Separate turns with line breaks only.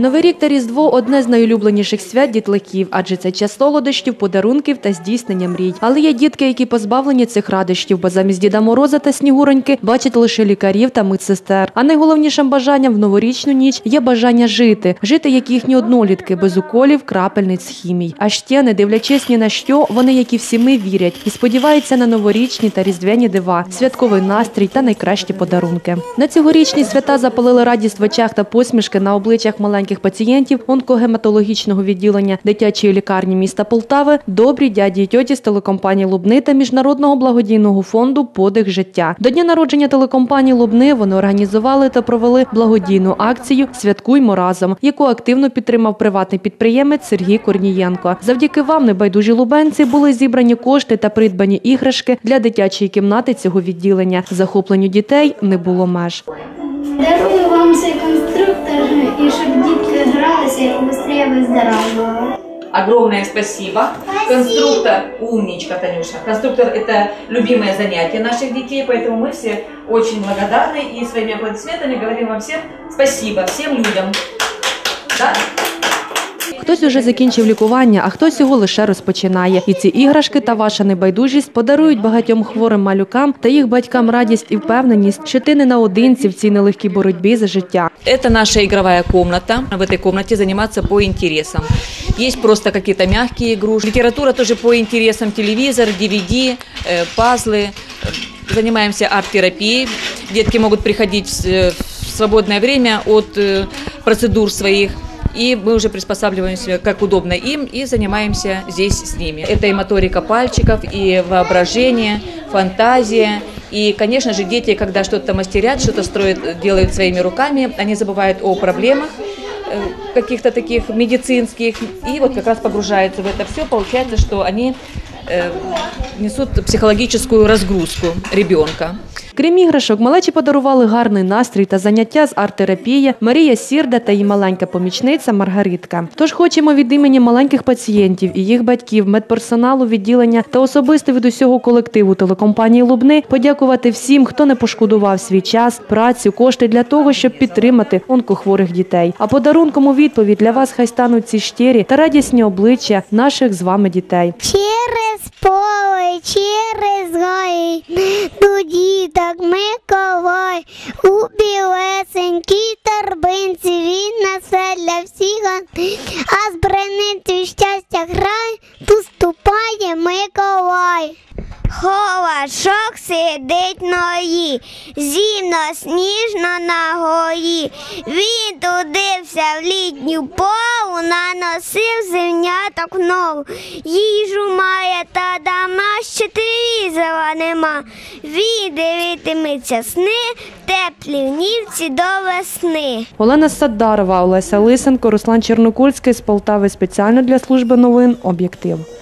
Новий рік та Різдво одне з найулюбленіших свят дітлахів, адже це час солодощів, подарунків та здійснення мрій. Але є дітки, які позбавлені цих радощів, бо замість Діда Мороза та Снігуроньки бачать лише лікарів та медсестер. А найголовнішим бажанням в новорічну ніч є бажання жити, жити як їхні однолітки, без уколів, крапельниць, хімій. А ще, не дивлячись ні на що, вони, як і всі ми, вірять і сподіваються на новорічні та різдвяні дива, святковий настрій та найкращі подарунки. На цьогорічні свята запалили радість в очах та посмішки на обличчях маленьких пацієнтів онкогематологічного відділення дитячої лікарні міста Полтави, добрі дяді й тьоті з телекомпанії Лубни та міжнародного благодійного фонду Подих життя. До дня народження телекомпанії Лубни вони організували та провели благодійну акцію Святкуймо разом, яку активно підтримав приватний підприємець Сергій Корнієнко. Завдяки вам, небайдужі лубенці, були зібрані кошти та придбані іграшки для дитячої кімнати цього відділення. Захопленню дітей не було меж.
Дарую вам цей конструктор і щоб дітки гралися і швидше виздоравлювали.
Огромное спасибо. Конструктор, умничка, Танюша. Конструктор – это любимое занятие наших детей, поэтому мы все очень благодарны и своими аплодисментами говорим вам всем спасибо, всем людям. Да?
Хтось уже закінчив лікування, а хтось його лише розпочинає. І ці іграшки та ваша небайдужість подарують багатьом хворим малюкам та їх батькам радість і впевненість, що ти не наодинці в цій нелегкій боротьбі за життя.
Это наша игровая комната. В этой комнате заниматься по интересам. Есть просто какие-то мягкие игрушки. Литература тоже по интересам. Телевизор, DVD, э, пазлы. Занимаемся арт-терапией. Детки могут приходить в с- э, в свободное время от э, процедур своих. И мы уже приспосабливаемся как удобно им и занимаемся здесь с ними. Это и моторика пальчиков, и воображение, фантазия. И, конечно же, дети, когда что-то мастерят, что-то строят, делают своими руками, они забывают о проблемах э, каких-то таких медицинских, и вот как раз погружаются в это все. Получается, что они э, несут психологическую разгрузку ребенка.
Крім іграшок, малечі подарували гарний настрій та заняття з арт-терапії Марія Сірда та її маленька помічниця Маргаритка. Тож хочемо від імені маленьких пацієнтів і їх батьків, медперсоналу відділення та особисто від усього колективу телекомпанії Лубни подякувати всім, хто не пошкодував свій час, працю, кошти для того, щоб підтримати онкохворих дітей. А подарунком у відповідь для вас хай стануть ці щирі та радісні обличчя наших з вами дітей.
Через поле, через гаї, діток Миколай, у білесенькій торбинці. Він населя всіх, а з бреницею щастя грай, сидить ної, зімно сніжно на горі. Він трудився в літню пору, наносив зерняток нову. Їжу має та дома, ще телевізора нема. Він дивитиметься сни, теплі нівці до весни.
Олена Садарова, Олеся Лисенко, Руслан Чернокульський з Полтави спеціально для служби новин Об'єктив.